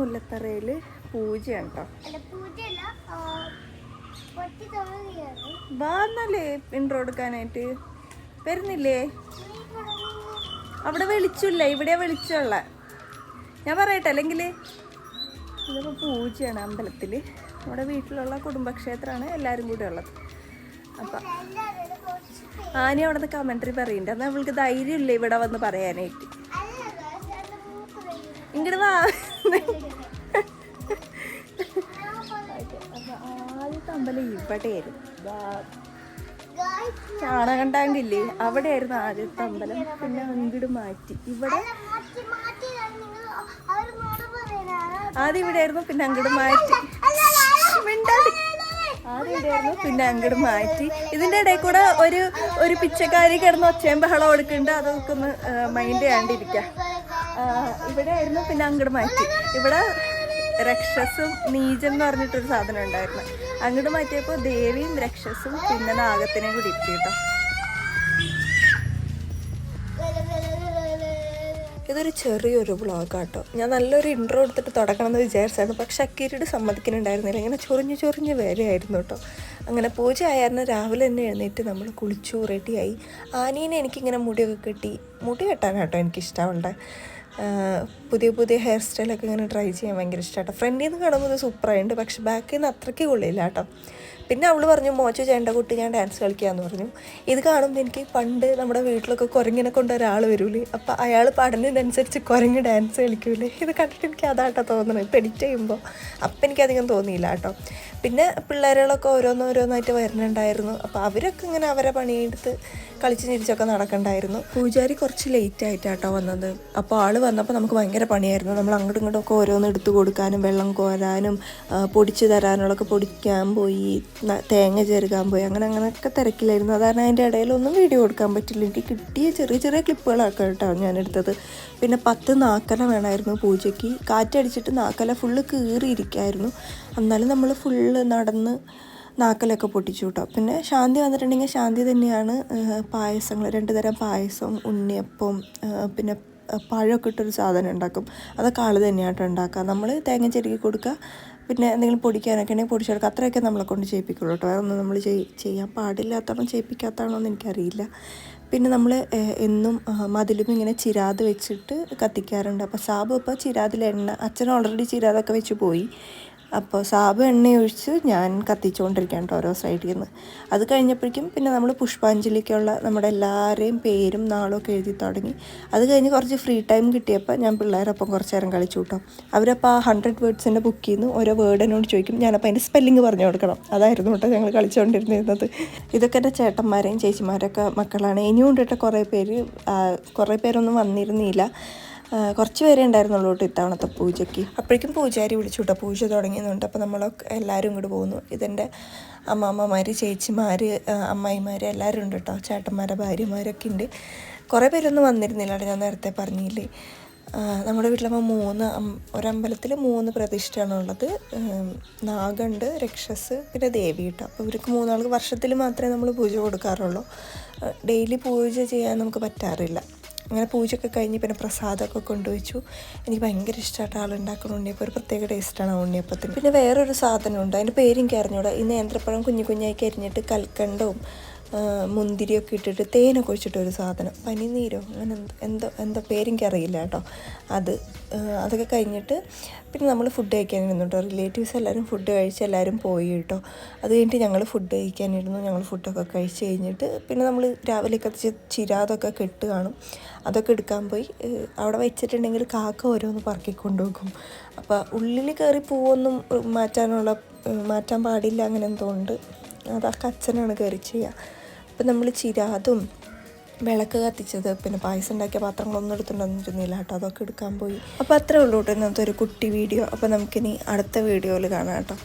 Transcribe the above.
മുല്ലത്തറയിൽ പൂജയാണ് കേട്ടോ അല്ല പൂജയല്ല ആ, പൊട്ടി തൊഴുകയാണ് വാ എന്നല്ലേ ഇൻട്രോ എടുക്കാനായിട്ട്. വരുന്നില്ലേ? അവിടെ വെളിച്ചില്ല ഇവിടെ വെളിച്ചമുള്ള. ഞാൻ പറയട്ടെ അല്ലെങ്കിൽ ഇതിപ്പോൾ പൂജയാണ് അമ്പലത്തിൽ നമ്മുടെ വീട്ടിലുള്ള കുടുംബക്ഷേത്രമാണ് എല്ലാവരും കൂടെ ഉള്ളത്. അപ്പം ആനി അവിടെ നിന്ന് കമൻട്രി പറയുന്നുണ്ട് എന്നാൽ അവൾക്ക് ധൈര്യമില്ല ഇവിടെ വന്ന് പറയാനായിട്ട്. ഇങ്ങോട്ട് വാ. ആദ്യത്തെ അമ്പലം ഇവിടെയായിരുന്നു ദാ guys, ചാണകം ടാങ്കില്ലേ അവിടെയായിരുന്നു ആദ്യത്തെ അമ്പലം. പിന്നെ അങ്ങോട്ട് മാറ്റി. ഇവിടെ ആദ്യം ഇവിടെയായിരുന്നു പിന്നെ അങ്ങോട്ട് മാറ്റി. ആദ്യം പിന്നെ അങ്ങോട്ട് മാറ്റി. ഇതിന്റെ ഇടയിൽ കൂടെ ഒരു ഒരു പിച്ചക്കാരി കിടന്ന് ഒച്ചയും ബഹളം എടുക്കുന്നുണ്ട്. അതൊക്കെ ഒന്ന് മൈൻഡ് ചെയ്യാണ്ടിരിക്കാം. ഇവിടെ ആയിരുന്നു പിന്നെ അങ്ങോട്ട് മാറ്റി. ഇവിടെ രക്ഷസും നീജം എന്ന് പറഞ്ഞിട്ടൊരു സാധനം ഉണ്ടായിരുന്നു. അങ്ങോട്ട് മാറ്റിയപ്പോൾ ദേവിയും രക്ഷസും പിന്നെ നാഗത്തിനെയും കൂടി ഇരുത്തി കേട്ടോ. ഇതൊരു ചെറിയൊരു വ്ളോഗ് ആട്ടോ. ഞാൻ നല്ലൊരു ഇൻട്രോ എടുത്തിട്ട് തുടങ്ങണം എന്ന് വിചാരിച്ചായിരുന്നു. പക്ഷെ അക്കീരിയുടെ സമ്മതിക്കുന്നുണ്ടായിരുന്നില്ല. ഇങ്ങനെ ചൊറിഞ്ഞ് ചൊറിഞ്ഞ് വരെയായിരുന്നു കേട്ടോ. അങ്ങനെ പൂജ ആയിരുന്നു രാവിലെ തന്നെ എഴുന്നേറ്റ് നമ്മൾ കുളിച്ചു റെഡിയായി ആനീനെ എനിക്കിങ്ങനെ മുടിയൊക്കെ കെട്ടി. മുടി കെട്ടാനാട്ടോ എനിക്കിഷ്ടമുണ്ട് പുതിയ പുതിയ ഹെയർ സ്റ്റൈലൊക്കെ ഇങ്ങനെ ട്രൈ ചെയ്യാൻ ഭയങ്കര ഇഷ്ടമാട്ടോ. ഫ്രണ്ടിൽ നിന്ന് കാണുമ്പോൾ ഇത് സൂപ്പറായിട്ടുണ്ട് പക്ഷെ ബാക്കിൽ നിന്ന് അത്രയ്ക്ക് കൊള്ളില്ല കേട്ടോ. പിന്നെ അവൾ പറഞ്ഞു മോച്ച ചേണ്ട കുട്ടി ഞാൻ ഡാൻസ് കളിക്കാമെന്ന് പറഞ്ഞു. ഇത് കാണുമ്പോൾ എനിക്ക് പണ്ട് നമ്മുടെ വീട്ടിലൊക്കെ കുരങ്ങിനെ കൊണ്ട് ഒരാൾ വരൂലേ അപ്പം അയാൾ പാടുന്നതിനനുസരിച്ച് കുരങ്ങ് ഡാൻസ് കളിക്കൂലേ. ഇത് കണ്ടിട്ട് എനിക്ക് അതാട്ടോ തോന്നുന്നത് ഇപ്പം എഡിറ്റ് ചെയ്യുമ്പോൾ അപ്പം എനിക്കധികം തോന്നിയില്ല കേട്ടോ. പിന്നെ പിള്ളേരുകളൊക്കെ ഓരോന്നോരോന്നായിട്ട് വരുന്നുണ്ടായിരുന്നു. അപ്പോൾ അവരൊക്കെ ഇങ്ങനെ അവരെ പണിയെടുത്ത് കളിച്ച് ചിരിച്ചൊക്കെ നടക്കണ്ടായിരുന്നു. പൂജാരി കുറച്ച് ലേറ്റ് ആയിട്ടാട്ടോ വന്നത്. അപ്പോൾ ആൾ വന്നപ്പോൾ നമുക്ക് ഭയങ്കര പണിയായിരുന്നു. നമ്മൾ അങ്ങോട്ടും ഇങ്ങോട്ടും ഒക്കെ ഓരോന്ന് എടുത്തു കൊടുക്കാനും വെള്ളം കോരാനും പൊടിച്ചു തരാനുള്ളതൊക്കെ പൊടിക്കാൻ പോയി തേങ്ങ ചേർക്കാൻ പോയി അങ്ങനെ അങ്ങനെയൊക്കെ തിരക്കിലായിരുന്നു. അതാണ് അതിന്റെ ഇടയിലൊന്നും വീഡിയോ കൊടുക്കാൻ പറ്റില്ല. എനിക്ക് കിട്ടിയ ചെറിയ ചെറിയ ക്ലിപ്പുകളൊക്കെ കേട്ടോ ഞാൻ എടുത്തത്. പിന്നെ പത്ത് നാക്കല വേണമായിരുന്നു പൂജയ്ക്ക്. കാറ്റടിച്ചിട്ട് നാക്കല ഫുള്ള് കീറിയിരിക്കായിരുന്നു. എന്നാലും നമ്മൾ ഫുള്ള് നടന്ന് നാക്കലൊക്കെ പൊട്ടിച്ചു കേട്ടോ പിന്നെ ശാന്തി വന്നിട്ടുണ്ടെങ്കിൽ ശാന്തി തന്നെയാണ് പായസങ്ങൾ രണ്ട് തരം പായസം ഉണ്ണിയപ്പം പിന്നെ പഴമൊക്കെ ഇട്ടൊരു സാധനം ഉണ്ടാക്കും. അതൊക്കെ ആൾ തന്നെയായിട്ട് ഉണ്ടാക്കുക. നമ്മൾ തേങ്ങ ചെരുക്കി കൊടുക്കുക. പിന്നെ എന്തെങ്കിലും പൊടിക്കാനൊക്കെ ഉണ്ടെങ്കിൽ പൊടിച്ചെടുക്കുക അത്രയൊക്കെ നമ്മളെ കൊണ്ട് ചെയ്യിപ്പിക്കുള്ളൂ കേട്ടോ അതൊന്നും നമ്മൾ ചെയ് ചെയ്യാൻ പാടില്ലാത്തതാണോ ചെയ്യിപ്പിക്കാത്തതാണോ എന്ന് എനിക്കറിയില്ല പിന്നെ നമ്മൾ എന്നും മതിലും ഇങ്ങനെ ചിരാത് വെച്ചിട്ട് കത്തിക്കാറുണ്ട്. അപ്പോൾ സാബ് ഇപ്പോൾ ചിരാതിൽ എണ്ണ അച്ഛൻ ഓൾറെഡി ചിരാതൊക്കെ വെച്ച് പോയി. അപ്പോൾ സാബ് എണ്ണയൊഴിച്ച് ഞാൻ കത്തിച്ചുകൊണ്ടിരിക്കുകയാണ് കേട്ടോ ഓരോ സൈഡിൽ നിന്ന്. അത് കഴിഞ്ഞപ്പോഴേക്കും പിന്നെ നമ്മൾ പുഷ്പാഞ്ജലിക്കുള്ള നമ്മുടെ എല്ലാവരെയും പേരും നാളും ഒക്കെ എഴുതി തുടങ്ങി. അത് കഴിഞ്ഞ് കുറച്ച് ഫ്രീ ടൈം കിട്ടിയപ്പോൾ ഞാൻ പിള്ളേരൊപ്പം കുറച്ച് നേരം കളിച്ചു കേട്ടോ. അവരപ്പോൾ ആ ഹൺഡ്രഡ് വേർഡ്സിന്റെ ബുക്കിൽ നിന്ന് ഓരോ വേർഡ് എന്നോട് ചോദിക്കും. ഞാനപ്പോൾ അതിന്റെ സ്പെല്ലിങ് പറഞ്ഞു കൊടുക്കണം. അതായിരുന്നു കേട്ടോ ഞങ്ങൾ കളിച്ചുകൊണ്ടിരുന്നിരുന്നത്. ഇതൊക്കെ എന്റെ ചേട്ടന്മാരെയും ചേച്ചിമാരൊക്കെ മക്കളാണ്. ഇനിയും കൊണ്ടിട്ട് കുറേ പേര് കുറേ പേരൊന്നും വന്നിരുന്നില്ല. കുറച്ച് പേരേ ഉണ്ടായിരുന്നുള്ളൂ കേട്ടോ ഇത്തവണത്തെ പൂജയ്ക്ക്. അപ്പോഴേക്കും പൂജാരി വിളിച്ചു കേട്ടോ. പൂജ തുടങ്ങിയെന്നുണ്ട്. അപ്പോൾ നമ്മളൊക്കെ എല്ലാവരും ഇങ്ങോട്ട് പോകുന്നു. ഇതെന്റെ അമ്മാമ്മമാർ ചേച്ചിമാർ അമ്മായിമാർ എല്ലാവരും ഉണ്ട് കേട്ടോ. ചേട്ടന്മാരെ ഭാര്യമാരൊക്കെ ഉണ്ട്. കുറേ പേരൊന്നും വന്നിരുന്നില്ല ഞാൻ നേരത്തെ പറഞ്ഞില്ലേ. നമ്മുടെ വീട്ടിലപ്പോൾ മൂന്ന് ഒരമ്പലത്തിൽ മൂന്ന് പ്രതിഷ്ഠയാണ് ഉള്ളത്. നാഗുണ്ട് രക്ഷസ് പിന്നെ ദേവി കേട്ടോ. അപ്പോൾ ഇവർക്ക് മൂന്നാൾക്ക് വർഷത്തിൽ മാത്രമേ നമ്മൾ പൂജ കൊടുക്കാറുള്ളൂ. ഡെയിലി പൂജ ചെയ്യാൻ നമുക്ക് പറ്റാറില്ല. അങ്ങനെ പൂജയൊക്കെ കഴിഞ്ഞ് പിന്നെ പ്രസാദമൊക്കെ കൊണ്ടുവച്ചു. എനിക്ക് ഭയങ്കര ഇഷ്ടമായിട്ട് ആളുണ്ടാക്കുന്ന ഉണ്ണിയപ്പം. ഒരു പ്രത്യേക ടേസ്റ്റാണ് ഉണ്ണിയപ്പത്തിന്. പിന്നെ വേറൊരു സാധനമുണ്ട്. അതിന്റെ പേരും എനിക്ക് ഈ നേന്ത്രപ്പഴം കുഞ്ഞു കുഞ്ഞായി കരിഞ്ഞിട്ട് കൽക്കണ്ടവും മുന്തിരിയൊക്കെ ഇട്ടിട്ട് തേനൊക്കെ ഒഴിച്ചിട്ട് ഒരു സാധനം. പനിനീരോ? അങ്ങനെ എന്തോ എന്തോ എന്തോ പേരെനിക്ക് അറിയില്ല കേട്ടോ. അത് അതൊക്കെ കഴിഞ്ഞിട്ട് പിന്നെ നമ്മൾ ഫുഡ് കഴിക്കാനിരുന്നു കേട്ടോ. റിലേറ്റീവ്സ് എല്ലാവരും ഫുഡ് കഴിച്ച് എല്ലാവരും പോയി കേട്ടോ. അത് കഴിഞ്ഞിട്ട് ഞങ്ങൾ ഫുഡ് കഴിക്കാനിരുന്നു. ഞങ്ങൾ ഫുഡൊക്കെ കഴിച്ച് കഴിഞ്ഞിട്ട് പിന്നെ നമ്മൾ രാവിലെ കത്തിച്ച് ചിരാതൊക്കെ കെട്ട് കാണും. അതൊക്കെ എടുക്കാൻ പോയി. അവിടെ വെച്ചിട്ടുണ്ടെങ്കിൽ കാക്ക ഓരോന്ന് പറക്കിക്കൊണ്ട് പോകും അപ്പോൾ ഉള്ളിൽ കയറി പൂവൊന്നും മാറ്റാനുള്ള മാറ്റാൻ പാടില്ല അങ്ങനെ എന്തോ ഉണ്ട്. അതൊക്കെ അച്ഛനാണ് കയറി ചെയ്യുക അപ്പം നമ്മൾ ചിരാതും വിളക്ക് കത്തിച്ചത് പിന്നെ പായസം ഉണ്ടാക്കിയ പാത്രങ്ങളൊന്നും എടുത്തുകൊണ്ടിരുന്നില്ല കേട്ടോ അതൊക്കെ എടുക്കാൻ പോയി. അപ്പോൾ അത്രേ ഉള്ളൂ കേട്ടോ ഇന്നത്തെ ഒരു കുട്ടി വീഡിയോ. അപ്പോൾ നമുക്കിനി അടുത്ത വീഡിയോയിൽ കാണാം കേട്ടോ.